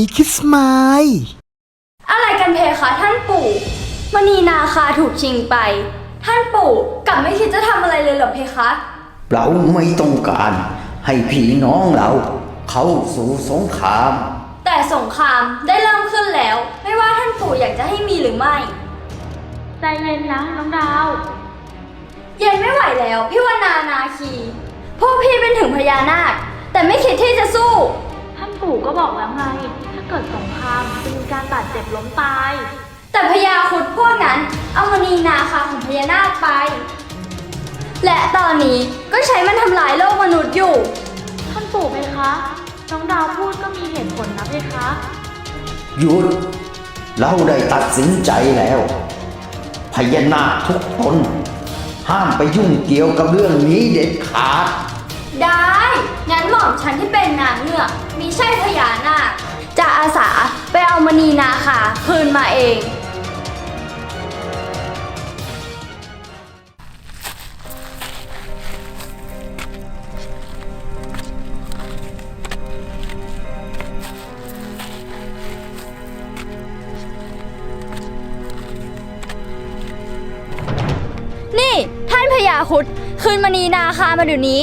าววีคิสมายอะไรกันเพคะท่านปู่มณีนาคาถูกชิงไป ท่านปู่กลับไม่คิดจะทำอะไรเลยเหรอเพคะ เราไม่ต้องการให้พี่น้องเรา เข้าสู่สงคราม แต่สงครามได้เริ่มขึ้นแล้ว ไม่ว่าท่านปู่อยากจะให้มีหรือไม่ ใจเย็นนะน้องดาว เย็นไม่ไหวแล้วพี่วนานาคี พวกพี่เป็นถึงพญานาค แต่ไม่คิดที่จะสู้ ท่านปู่ก็บอกแล้วไง ถ้าเกิดสงครามจะมีการบาดเจ็บล้มตาย แต่พญาครุดพวกนั้นเอามณีนาคาของพญานาคไป และตอนนี้ก็ใช้มันทำลายโลกมนุษย์อยู่ ท่านปู่เพคะ น้องดาวพูดก็มีเหตุผลนะเพคะ หยุด เราได้ตัดสินใจแล้วพญานาคทุกตนห้ามไปยุ่งเกี่ยวกับเรื่องนี้เด็ดขาด ได้ งั้นหม่อมฉันที่เป็นนางเงือกมีใช่พญานาค จะอาสาไปเอามณีนาคาคืนมาเอง นี่ท่านพญาคุดคืนมณีนาคามาเดี๋ยวนี้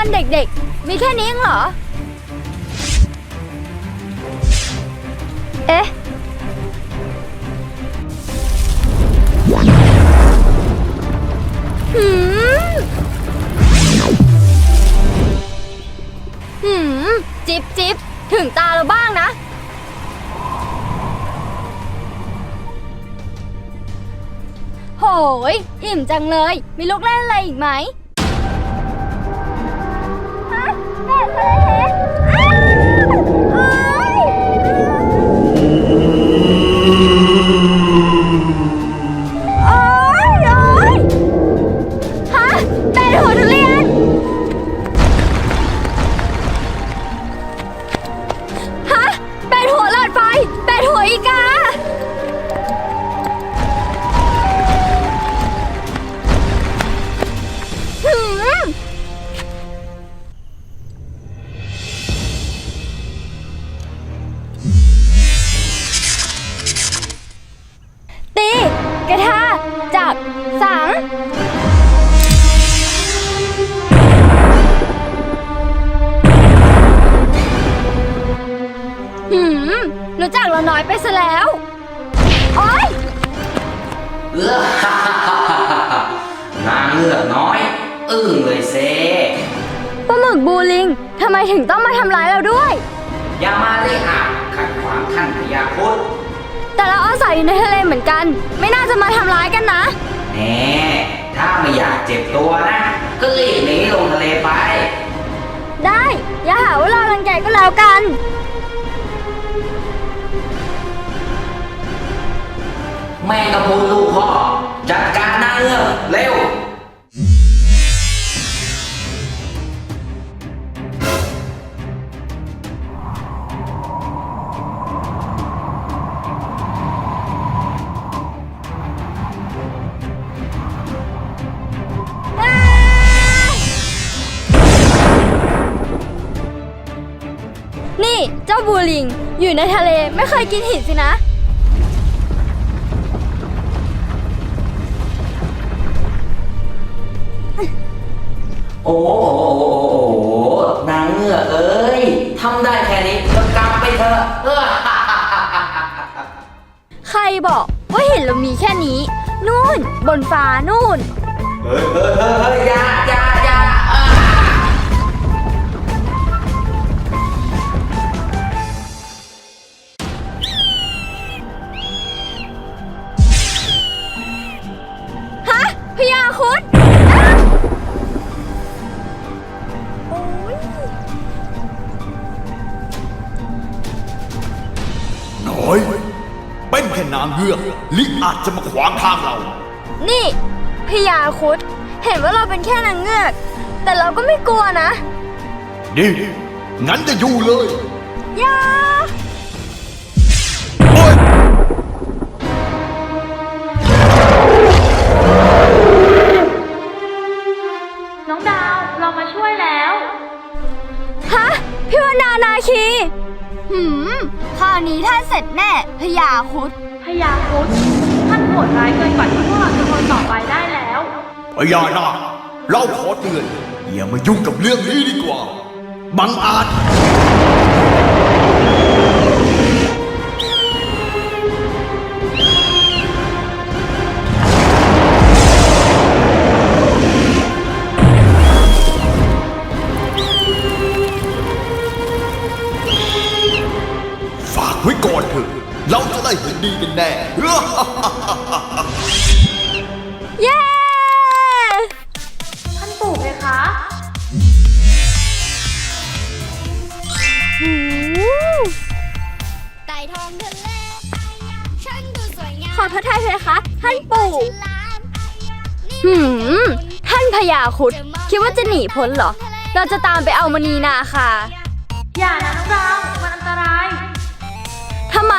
มายากรเด็กๆ มีแค่นี้เองเหรอ เอ๊ะ หืม หืม จิบจิบถึงตาเราบ้างนะ โหย อิ่มจังเลย มีลูกเล่นอะไรอีกไหม อ้าว รู้จักเราน้อยไปซะแล้ว โอ๊ยเออนางเงือกน้อย อึ้งเลยเซปลาหมึกบูลิง ทำไมถึงต้องมาทำร้ายเราด้วย อย่ามาเลยอาจขัดขวางท่านพญาครุดแต่เราอาศัยอยู่ในทะเลเหมือนกัน ไม่น่าจะมาทำร้ายกันนะแน่ถ้าไม่อยากเจ็บตัวนะ ก็รีบหนีลงทะเลไป ได้ อย่าหาว่าเรารังแกก็แล้วกัน แม่กระพุนลูกพ่อจัดการนางเงือกเร็ว นี่เจ้าบูลิง อยู่ในทะเลไม่เคยกินหินสินะ โอ้โหนางเงือกเอ้ยทำได้แค่นี้ก็กลับไปเถอะเออใครบอกว่าเห็นเรามีแค่นี้ นู่น บนฟ้านู่น เฮ้ยเฮ้ยเฮ้ยยอย่าอย่า เงือกลิอาจจะมาขวางทางเรา นี่พญาคุดเห็นว่าเราเป็นแค่นางเงือก แต่เราก็ไม่กลัวนะนี่ งั้นจะอยู่เลยยาน้องดาวเรามาช่วยแล้ว ฮะพี่วนานาคี หืมข้านี้ถ้าเสร็จแน่พยาคุด ฑท่านโหดร้ายเกินกว่าที่พวกเราจะทนต่อไปได้แล้ว พญานาคเราขอเตือนอย่ามายุ่งกับเรื่องนี้ดีกว่า บังอาจ ครุด คิดว่าจะหนีพ้นเหรอ เราจะตามไปเอามณีนาคาอย่านะน้องดาวมันอันตราย ทำไม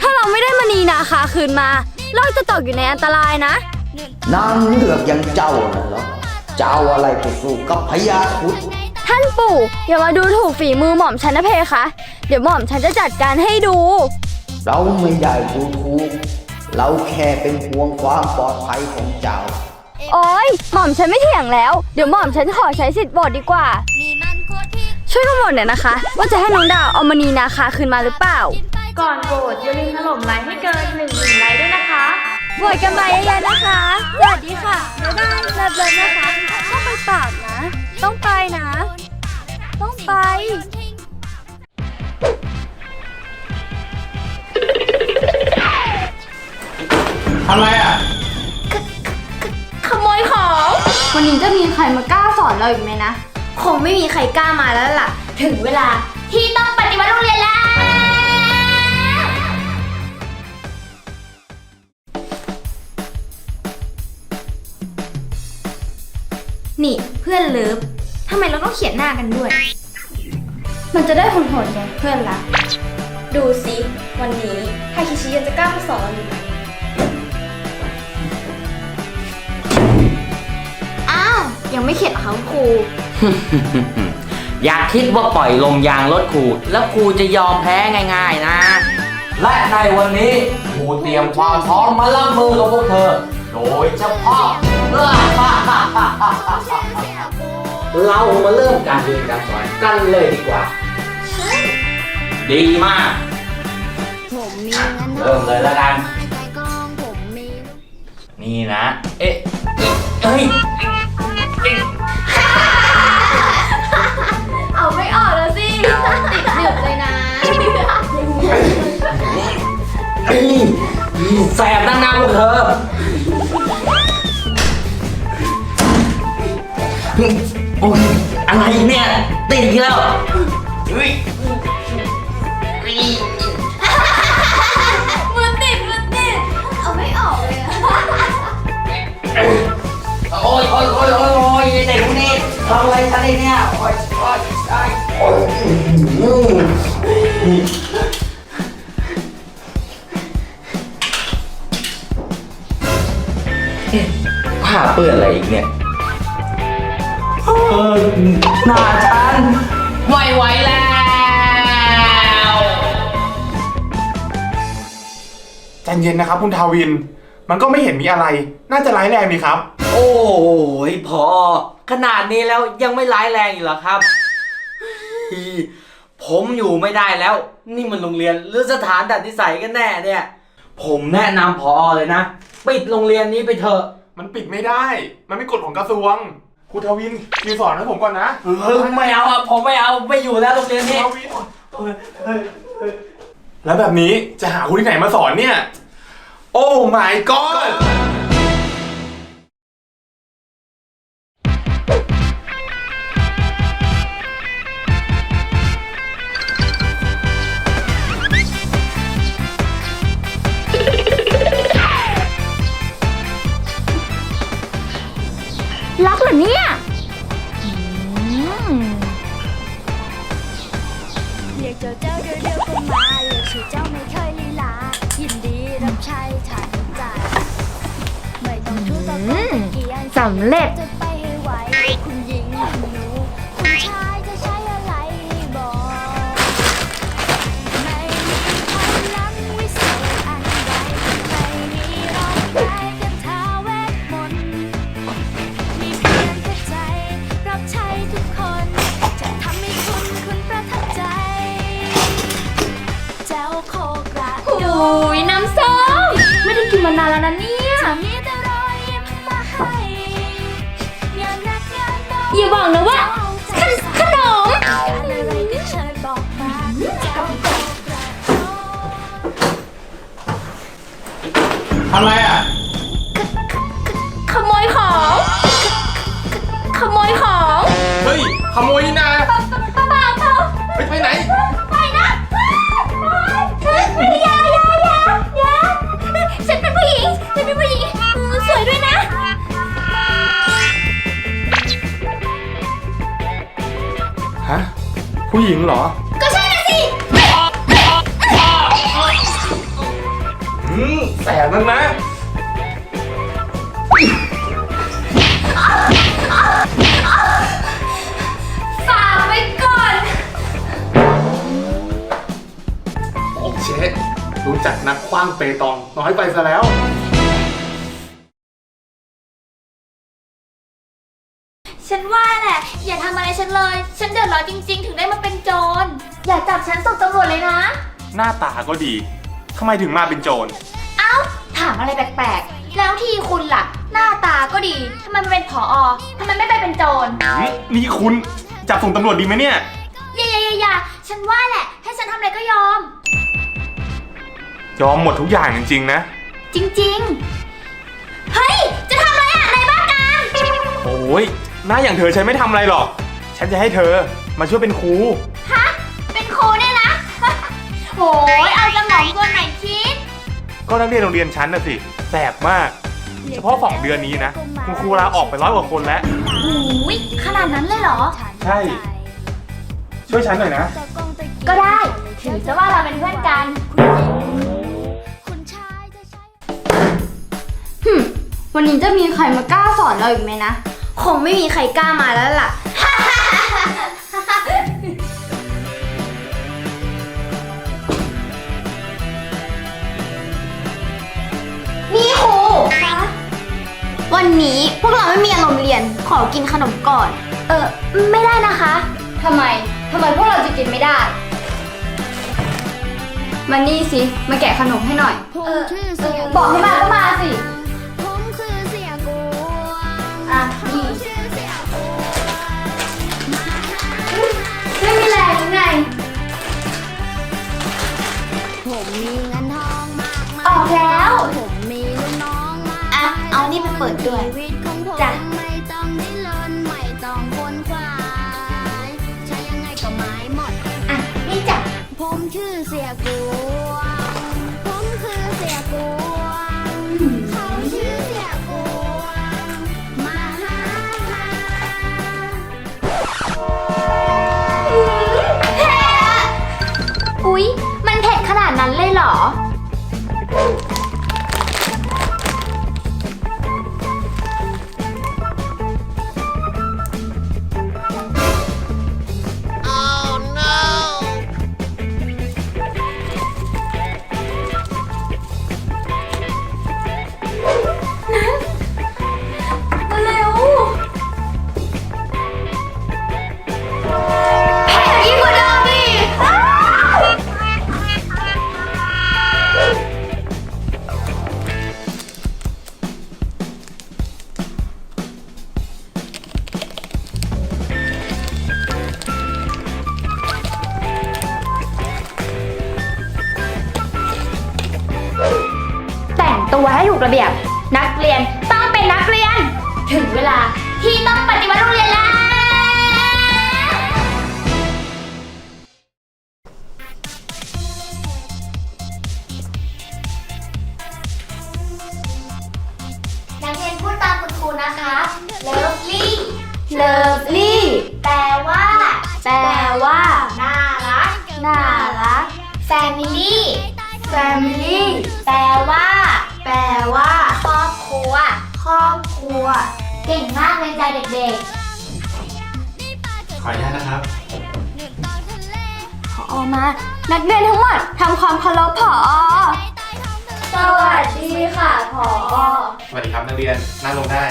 ถ้าเราไม่ได้มณีนาคาคืนมา เราจะตกอยู่ในอันตรายนะ นางเลือกอย่างเจ้าน่ะเหรอเจ้าอะไรไปสู้กับพญาครุดท่านปู่ อย่ามาดูถูกฝีมือหม่อมฉันนะเพคะ เดี๋ยวหม่อมฉันจะจัดการให้ดู เราไม่ได้ดูถูกเราแค่เป็นห่วงความปลอดภัยของเจ้า โอ้ยหม่อมฉันไม่เถียงแล้ว เดี๋ยวหม่อมฉันขอใช้สิทธิ์โหวตดีกว่า นี่มันโคตรพิษช่วยกันโหวตหน่อยนะคะ ว่าจะให้น้องดาวเอามณีนาคาคืนมาหรือเปล่า กินไปก่อนโหวตอย่าลืมถล่มไลค์ให้เกินหนึ่งหมื่นไลค์ด้วยนะคะ โหวตกันมาเยอะๆนะคะ สวัสดีค่ะ บ๊ายบายเลิฟๆนะคะ ต้องไปปราบนะ ต้องไปนะ ต้องไป ทิ้ง ทำไรอะขโมยของ วันนี้จะมีใครมากล้าสอนเราอีกไหมนะ คงไม่มีใครกล้ามาแล้วล่ะ ถึงเวลาที่ต้องปฏิวัติโรงเรียนแล้ว นี่เพื่อนเลิฟทำไมเราต้องเขียนหน้ากันด้วย มันจะได้ผลผลไงเพื่อนรักดูสิวันนี้ไฮคิชิยังจะกล้ามาสอนเราอยู่ไหม ยังไม่เข็ดเหรอคะคุณครู อย่าคิดว่าปล่อยลมยางรถครู แล้วครูจะยอมแพ้ง่าย ๆนะ และในวันนี้ครูเตรียมความพร้อมมารับมือกับพวกเธอ โดยเฉพาะ เรามาเริ่มการเรียนการสอนกันเลยดีกว่า ดีมาก ผมมีเงินเริ่มเลยแล้วกันใจกองผมมี นี่นะ เอ๊ะเอ้ย อกแล้วสิติดหนึบเลยนะเอ้ยแสบตั้งนานพวกเธอโอ้ยอะไรเนี่ย ติดอีกแล้วเฮ้ยมือติดมือติดเอาไม่ออกเลยอะโอ้ยโอ้ยโอ้ยโอ้ยโอ้ยเด็กพวกนี้ทำอะไรฉันเนี่ยโอ้ยโอ้ยโอ้ยโอ้ยอื้อ เอ๊ะผ้าเปื้อนอะไรอีกเนี่ยเออหน้าฉันไม่ไหวแล้ว ใจเย็นนะครับ คุณทาวิน มันก็ไม่เห็นมีอะไร น่าจะร้ายแรงดีครับ โอ้ยพอ ขนาดนี้แล้วยังไม่ร้ายแรงอีกเหรอครับเฮ้ย ผมอยู่ไม่ได้แล้ว นี่มันโรงเรียนหรือสถานดัดนิสัยกันแน่เนี่ย ผมแนะนำพอเลยนะ ปิดโรงเรียนนี้ไปเถอะมันปิดไม่ได้ มันไม่กฎของกระทรวงคุณทาวินคิวสอนให้ผมก่อนนะเออไม่เอาอะผมไม่เอาไม่อยู่แล้วโรงเรียนนี้ทาวิน แล้วแบบนี้จะหาคุณที่ไหนมาสอนเนี่ย โอ้ my god เรียกเจ้าเจ้าเดียวเดียวก็มาเรียกชื่อเจ้าไม่เคยลีลา ยินดีรับใช้ทานใจไม่ต้องทุกตะโกนเกียนสำเร็จ จะไป ยน้ำส้ม ไม่ได้กินมานานแล้วนะเนี่ยอย่าบอกนะว่าขนขนมอะไรอะ ขโมยของขโมยของ เฮ้ย ขโมยนี่นาปล่าเปล่าไปไหน ผู้หญิงเหรอ ก็ใช่นะสิ อืมแสบนักนะ ฝากไว้ก่อน โอเชฟรู้จักนักคว้างเปตอง น้อยไปซะแล้ว ฉันว่าแหละ อย่าทำอะไรฉันเลย ฉันเดือดร้อนจริง ๆ ถึงได้มาเป็นโจร อย่าจับฉันส่งตำรวจเลยนะ หน้าตาก็ดีทำไมถึงมาเป็นโจร เอ้า ถามอะไรแปลกๆ แล้วที่คุณล่ะ หน้าตาก็ดีทำไมมาเป็นผออทำไมไม่ไปเป็นโจร หืมนี่คุณจับส่งตำรวจดีไหมเนี่ย อย่าอย่าอย่าอย่าฉันว่าแหละ ให้ฉันทำอะไรก็ยอม ยอมหมดทุกอย่างจริงๆนะ จริง ๆ เฮ้ย จะทำอะไรอะในบ้านกลางโอ้ย หน้าอย่างเธอฉันไม่ทำอะไรหรอก ฉันจะให้เธอมาช่วยเป็นครู ฮะ เป็นครูเนี่ยนะโหยเอาสมองตัวไหนคิด ก็นักเรียนโรงเรียนฉันน่ะสิแสบมาก เฉพาะสองเดือนนี้นะคุณครูลาออกไปร้อยกว่าคนแล้วโอ้ยขนาดนั้นเลยเหรอ ใช่ ช่วยฉันหน่อยนะ ก็ได้ ถือซะว่าเราเป็นเพื่อนกัน คุณชายจะใช้ หึวันนี้จะมีใครมากล้าสอนเราอีกไหมนะ คงไม่มีใครกล้ามาแล้วล่ะ นี่ครูวันนี้พวกเราไม่มีอารมณ์เรียน ขอกินขนมก่อน เออ ไม่ได้นะคะ ทำไม ทำไมพวกเราจะกินไม่ได้ มานี่สิ มาแกะขนมให้หน่อยผมเออคือเอเสียอบอกให้มาก็มาสิ ผมมีเงินทองมากมายออกแล้ว ผมมีลูกน้องมากอะเอานี่ไปเปิดด้วยชีวิตของผม จ้ะ Oh. ระเบียบ นักเรียนต้องเป็นนักเรียน ถึงเวลาที่ต้องปฏิวัติโรงเรียนแล้ว นักเรียนพูดตามคุณครูนะคะ lovely lovely แปลว่า แปลว่า น่ารัก น่ารัก family family แปลว่า ครัว เก่งมากเลยจ้ะเด็กขออนุญาตนะครับๆพอมา นักเรียนทั้งหมดทำความเคารพผอ สวัสดีค่ะผอ สวัสดีครับนักเรียนนั่งลงได้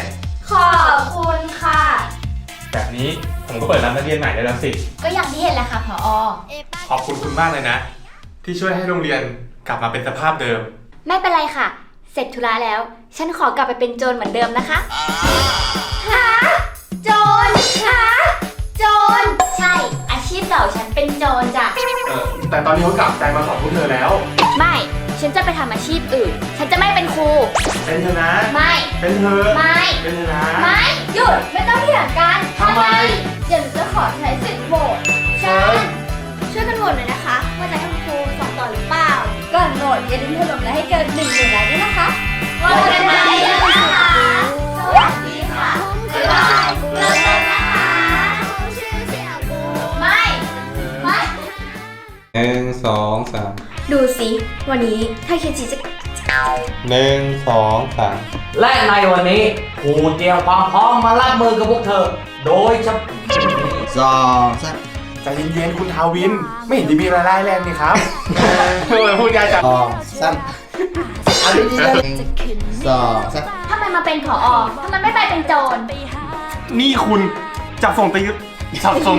ขอบคุณค่ะ แบบนี้ผมก็เปิดรับนักเรียนใหม่ได้แล้วสิ ก็อย่างที่เห็นแหละค่ะผอ ขอบคุณคุณมากเลยนะ ที่ช่วยให้โรงเรียนกลับมาเป็นสภาพเดิม ไม่เป็นไรค่ะ เสร็จธุระแล้ว ฉันขอกลับไปเป็นโจรเหมือนเดิมนะคะ หา โจร หา โจร ใช่ อาชีพเก่าฉันเป็นโจรจ้ะ เออแต่ตอนนี้เขากลับใจมาสอนพวกเธอแล้ว ไม่ ฉันจะไปทำอาชีพอื่น ฉันจะไม่เป็นครู เป็นเธอนะ ไม่ เป็นเธอ ไม่ เป็นเธอนะ ไม่ หยุด ไม่ต้องเถียงกันทำไม เดี๋ยวหจะขอใช้สิทธิ์โหวตเชิญ ช่วยกันโหวตหน่อยนะคะ ว่าจะให้ครูสอนต่อหรือเปล่า ก่อนโหวตอย่าลืมถล่มและให้เกินหนึ่งหมื่นลค์ด้วนะ สองสามดูสิวันนี้ถ้าเคจีจะหนึ่งสองสามและในวันนี้ครูเตรียมความพร้อมมารับมือกับพวกเธอ โดยเฉพาะสองสักใจเย็นๆคุณทาวิน ไม่เห็นจะมีอะไรร้ายแรงนี่ครับทำไมพูดยายจังสองสักเอาดีๆเลยสองสักทำไมมาเป็นผอทำไมไม่ไปเป็นโจรนี่คุณจับส่งตีจับส่ง